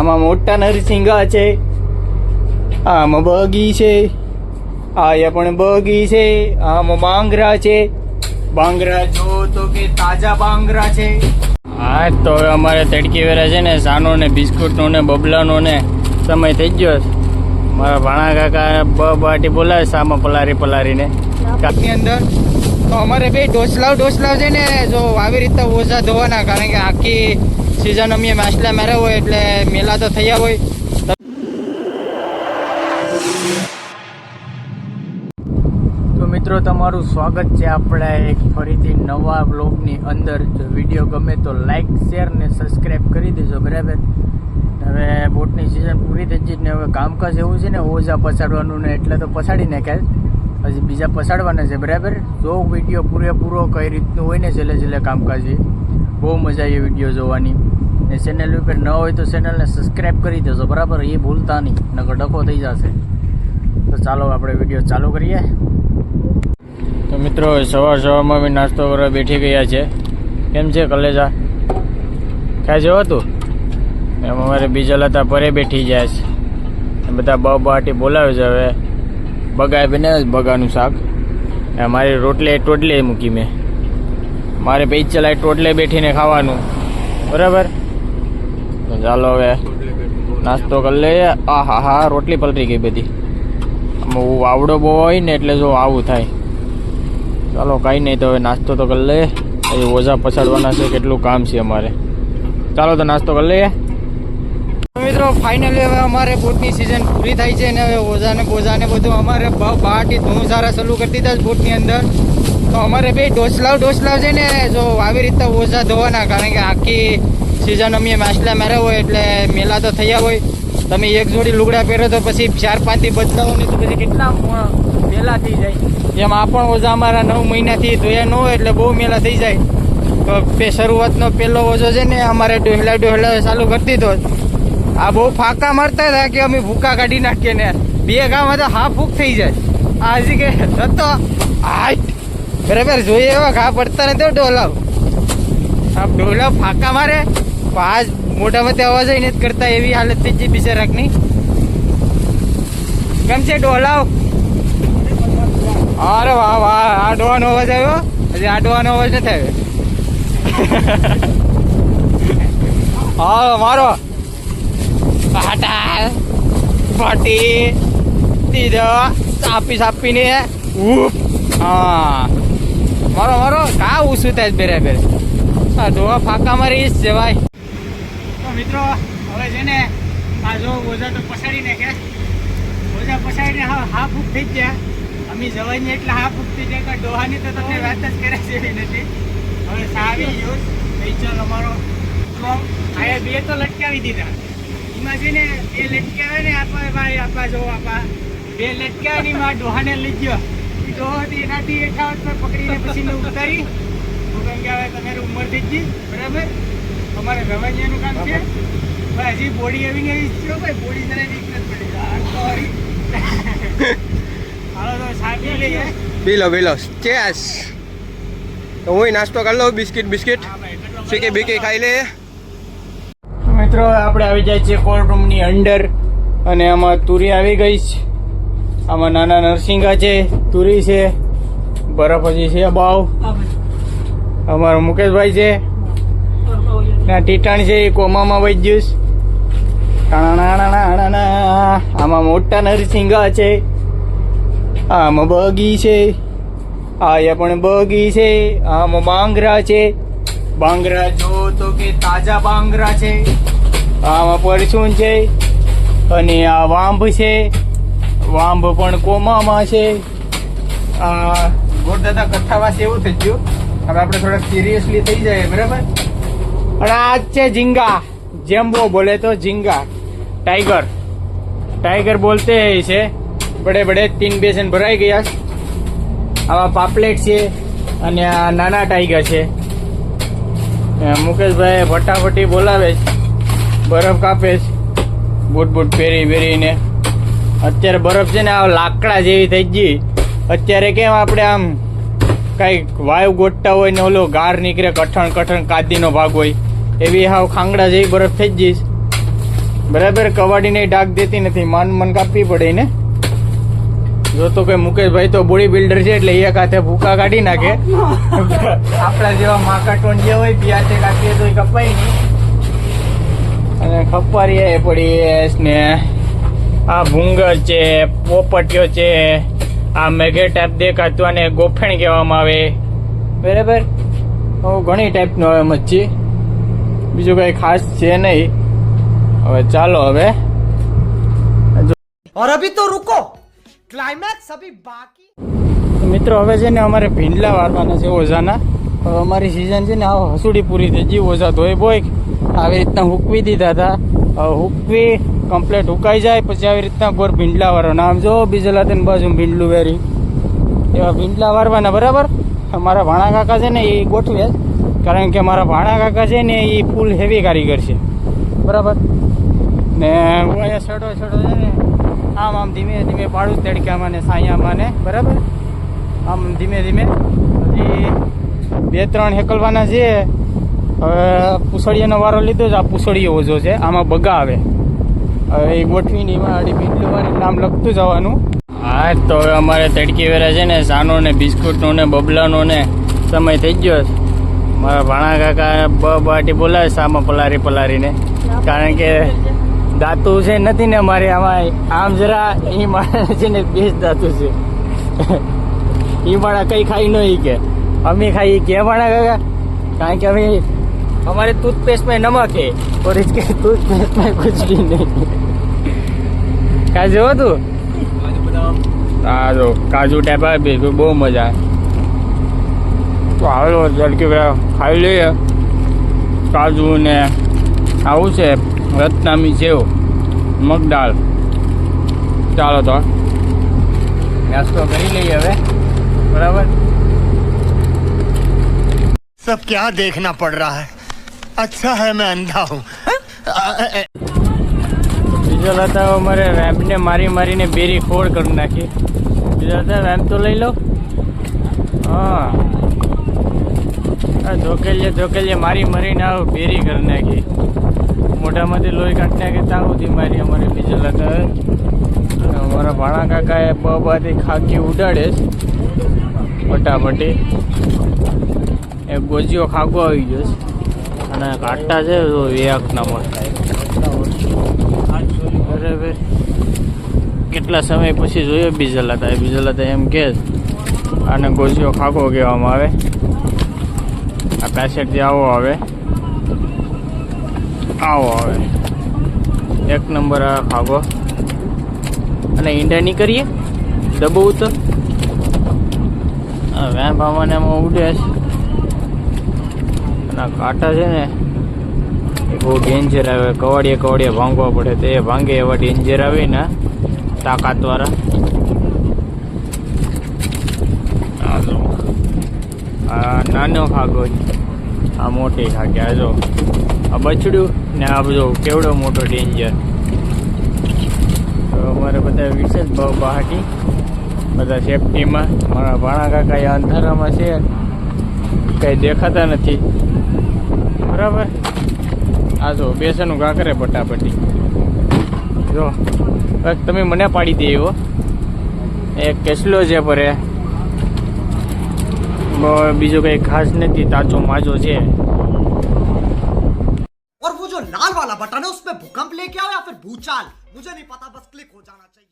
આમાં મોટા નરસિંગા છે. આમાં બગી છે. આયા પણ બગી છે. આમાં બાંગરા છે. બાંગરા જો તો કે તાજા બાંગરા છે. હા, તો હવે અમારે તડકી વેરા છે ને સાનો ને બિસ્કુટનો ને બબલાનો ને સમય થઈ ગયો મારા ભાણા કાકા બ બાટી બોલાવે સામાં પલારી પલારીને. કાપની અંદર તો અમારે બે ઢોસલાવ ઢોસલાવ છે ને, જો આવી રીતે ઓછા ધોવાના, કારણ કે આખી સિઝન અમે માછલા માર્યા હોય એટલે મેલા તો થયા હોય. તો મિત્રો, તમારું સ્વાગત છે આપણા એક ફરીથી નવા બ્લોગની અંદર. જો વીડિયો ગમે તો લાઇક શેર ને સબસ્ક્રાઈબ કરી દેજો, બરાબર? હવે બોટની સિઝન પૂરી થઈ જ ને હવે કામકાજ એવું છે ને ઓઝા પછાડવાનું ને એટલે તો પછાડી નાખ્યા હજી બીજા પછાડવાના છે, બરાબર? જો વીડિયો પૂરેપૂરો કઈ રીતનું હોય ને, છેલ્લે છેલ્લે કામકાજ બહુ મજા આવી વીડિયો જોવાની. ને ચેનલ ઉપર ન હોય તો ચેનલને સબસ્ક્રાઈબ કરી દેજો, બરાબર? એ ભૂલતા નહીં, નકર ડખો થઈ જશે. તો ચાલો આપણે વીડિયો ચાલુ કરીએ. તો મિત્રો, સવાર સવારમાં બી નાસ્તો કરવા બેઠી ગયા છે. કેમ છે કલેજા? ખાય જવા તું? એમ અમારે બીજા લતા પરે બેઠી જાય છે. એ બધા બહુ બહાટી બોલાવે છે હવે. બગાય બને બગાનું શાક. એ મારી રોટલે ટોટલે મૂકી મેં. મારે પેજ ચલાય ટોટલે બેઠીને ખાવાનું. બરાબર? ચાલો હવે નાસ્તો કરી લઈએ. આ હા હા રોટલી પલટી ગઈ બધી. આમાં વાવડો બહુ હોય ને એટલે જો આવું થાય. ચાલો કાંઈ નહીં તો હવે નાસ્તો તો કરી લઈએ. એ ઓઝા પછાડવાના છે, કેટલું કામ છે અમારે. ચાલો તો નાસ્તો કરી લઈએ. મિત્રો ફાઇનલી હવે અમારે બોટની સિઝન પૂરી થાય છે ને હવે ઓઝાને બોઝાને બધું અમારે બહારથી ધૂમ સારા ચાલુ કરી દીધા છે બોટની અંદર. તો અમારે બે ડોસલાવ ડોસલાવ છે ને જો આવી રીતે ઓઝા ધોવાના, કારણ કે આખી સિઝન અમે માછલા માર્યા હોય એટલે મેલા તો થયા હોય. તમે એક જોડી લુગડા પહેરો તો પછી ચાર પાંચથી બદલાવો ને તો પછી કેટલા મેલા થઈ જાય. એમ આ પણ ઓઝા અમારા નવ મહિનાથી ધોયા ન હોય એટલે બહુ મેલા થઈ જાય. તો પે શરૂઆતનો પહેલો ઓઝો છે ને, અમારે ડોહલા ડોહલા ચાલુ કરતી તો આ બહુ ફાંકા મારતા હતા કે અમે ભૂકા કાઢી નાખીએ ને. બે ગામ તો હા ફૂક થઈ જાય. આ હજી કે હતો બરાબર, જોઈએ એવા ઘા પડતા નથી ડોલાવ આ ડોલા ફાંકા મારે. જ મોઢામાંથી અવાજ જ કરતા એવી હાલત થઈ ગઈ બિચારાકની. કેમ છે ડોલાવ અરે વાહ વાહ આ ડોવાનો અવાજ આવ્યો? હજી આ ડોવાનો અવાજ નથી આવ્યો. હા, મારો. પાટા, પાટી દીધો સાપી સાપીને. ઉપ હા. મારો મારો, કા ઉસું થાય બેરે બેરે? ડોવા ફાંકા મારી જવાય મિત્રો, હવે છે ને, આ જો ઓઝા તો પસાડી નાખ્યા. ઓઝા પસાડીને હા, હાફ ઉફ થઈ ગયા. અમે જવાની એટલે હાફ ઉફ થઈ ગયા ડોહાની તો તમને વાત જ કરે એવી નથી. હવે સારી યુઝ ચાલ અમારો આ બે તો લટકાવી દીધા. એમાં છે ને, બે લટકાવે ને, આપા ભાઈ, આપા જો, આપા. બે લટકાવે ને ડોહાને લઈ ગયો. એ ડોહાથી એનાથી એકાવત પર પકડીને પછી ઉતારી. હું કે હવે તમારી ઉંમર થઈ ગઈ. બરાબર? અમારે રવાજીયાનું કામ છે. ભાઈ હજી બોડી આવી ને છે ભાઈ બોડી જરા વીક નથી પડી. હાલો તો સાબી લઈએ બિલો બિલો ચેસ તો હું નાસ્તો કરી લઉં બિસ્કિટ બિસ્કિટ. શીખી બીકી ખાઈ લે. મિત્રો આપણે આવી જાય છે કોલ્ડ રૂમની અંડર અને આમાં તુરી આવી ગઈ છે. આમાં નાના નરસિંગા છે તુરી છે બરફ હજી છે બાવ અમારો મુકેશભાઈ છે. ના, ટીટાણ છે, એ કોમામાં વહી ગયું. આમાં મોટા નરસિંગા છે. આમાં બગી છે. આયા પણ બગી છે. આમાં બાંગરા છે. બાંગરા જો તો કે તાજા બાંગરા છે. આમાં પરચૂન છે. અને આ વાંભ છે. વાંભ પણ કોમામાં છે. આ ગોરદાદા કથાવાસ એવું થઈ ગયું. હવે આપણે થોડાક સિરિયસલી થઈ જાય બરાબર? અને આ જ છે ઝીંગા જેમ્બો બોલે તો ઝીંગા टाइगर टाइगर बोलते हैं इसे बड़े बड़े तीन बेसन ભરાઈ ગયા છે. આવા પાપલેટ છે અને આ નાના ટાઈગર છે અ, મુકેશભાઈ ફટાફટી બોલાવે છે બરફ કાપે છે બૂટ બૂટ પહેરી પહેરીને અત્યારે બરફ છે ને આ લાકડા જેવી થઈ ગઈ અત્યારે કેમ આપણે આમ કઈક વાયુ ગોટતા હોય ને ઓલો ગાર નીકળે કઠણ કઠણ કાદીનો ભાગ હોય એવી હાવ ખાંગડા જેવી બરફ થઈ જ જઈશ બરાબર કવાડીને ડાક દેતી નથી, માન મન કાપવી પડે ને જો તો કે મુકેશભાઈ તો બોડી બિલ્ડર છે એટલે એક હાથે ભૂકા કાઢી નાખે. આપણા જેવા માકા ટોંડિયા હોય, બે હાથે કાપીએ તો કપાય નહીં. અને ખપારી એ પડી ને. આ ભૂંગર છે પોપટીઓ છે, આ મેઘે ટાઈપ દેખાતું અને ગોફેણ કહેવામાં આવે. બરાબર? તો ઘણી ટાઈપનો આવે મચ્છી બીજું કઈ ખાસ છે નહીં હવે ચાલો હવે और अभी तो रुको क्लाइमैक्स अभी बाकी મિત્રો હવે છે ને અમારે ભીંડલા વારવાના છે ઓઝાના હવે અમારી સિઝન છે ને આ હસુડી પૂરી થઈ ગઈ ઓઝા ધોઈ બોય આવી રીતના હુકવી દીધા હતા હવે હુકવી કમ્પ્લેટ હુકાઈ જાય પછી આવી રીતના ગોર ભીંડલા વારવાના આમ જો બીજલા તેની બાજુ ભીંડલું વેરી એવા ભીંડલા વારવાના બરાબર મારા ભાણા કાકા છે ને એ ગોઠવે જ. કારણ કે મારા ભાણા કાકા છે ને એ ફૂલ હેવી કારીગર છે. બરાબર? ને હું અહીંયા છડો છડો છે ને, આમ આમ ધીમે ધીમે પાડું તડકામાં ને સાયામાં ને, બરાબર? આમ ધીમે ધીમે. હજી બે, ત્રણ હેકલવાના છે. હવે પૂસળીયાનો વારો લીધો છે, આ પૂસળીયો ઓછો છે, આમાં બગા આવે. હવે એ ગોઠવીને એમાં અડી વાળી નામ લખતું જવાનું. હા, તો હવે અમારે તડકી વેરા છે ને, સાનો ને બિસ્કુટનો ને બબલાનો ને સમય થઈ ગયો છે. મારા ભાણા કાકા બ બાટી બોલાવે સામાં પલારી પલારીને કારણ કે દાંતું છે નથી ને અમારે આમાં આમ જરા એ માણસ છે ને બેસ દાંતું છે એ માણા કઈ ખાઈ નહીં કે અમે ખાઈ કે માણા કાકા કારણ કે અમે हमारे टूथपेस्ट में नमक है और इसके टूथपेस्ट में कुछ भी नहीं का जो તું હા જો કાજુ ટાઈપ આવે બહુ મજા આવે તો હાલો જલકી ભાઈ ખાઈ લઈએ કાજુ ને આવું છે રત્નામી સેવ મગદાળ ચાલો તો નાસ્તો કરી લઈએ હવે બરાબર सब क्या देखना पड़ रहा है अच्छा है मैं अंधा हूँ બીજો હતા અમારે રેમ્પને મારી મારીને બેરી ખોડ કરી નાખી બીજો હતા રેમ્પ તો લઈ લો હા આ ધોકેલીએ ધોકેલીએ મારી મારીને આવ, ભેરી કરી નાખી. મોઢામાંથી લોહી કાઢી નાખી, ત્યાં સુધી મારી અમારે બીજા હતા અમારા ભાણા કાકાએ બ બાથી ખાકી ઉડાડે ફટાફટી. એ ગોજીઓ ખાગો આવી ગયો છે. અને કાંટા છે, તો એક નંબર બરાબર કેટલા સમય પછી જોયો લતા? હતા બીજા હતા એમ કે આને ગોજીઓ ખાગો કહેવામાં આવે. આ પેસેટથી આવો આવે આવો આવે એક નંબર આ ખાગો અને ઈંડા નહીં કરીએ દબવું તો. વેમ્પ આમાં એમાં ઉડે છે. અને કાંટા છે ને, એ બહુ ડેન્જર આવે. કવાડીએ કવાડીએ ભાંગવા પડે. તો એ ભાંગે એવા ડેન્જર આવે ને તાકાતવાળા આ જો આ નાનો ખાગો આ મોટી ખાકી આ જો. આ બછડું ને આ બધો કેવડો મોટો ડેન્જર તો અમારે બધા વિશેષ ભાવ બહાટી બધા સેફટીમાં મારા ભાણા કાકા એ અંધારામાં છે. કંઈ દેખાતા નથી. બરાબર? આ જો બેસનનું કાંકરે પટાપટી જો તમે મને પાડી દે એવો. એક કેસલો છે પરે બીજું કંઈ ખાસ નથી તાજો માજો છે और वो जो लाल वाला बटन है उसमें भूकंप लेके आओ या फिर भूचाल मुझे नहीं पता बस क्लिक हो जाना चाहिए